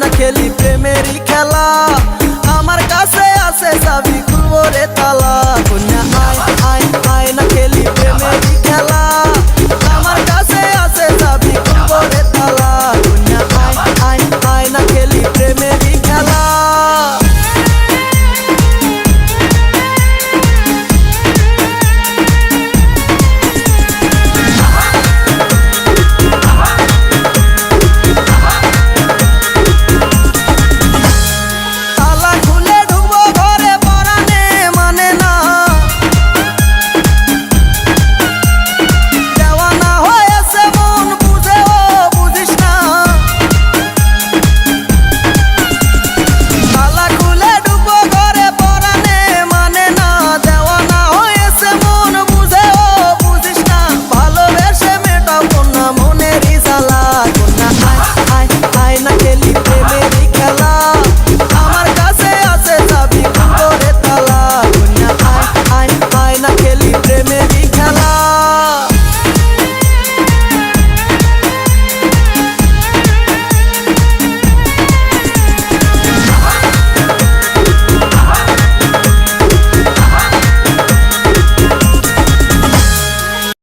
না খেলি প্রেমেরই খেলা।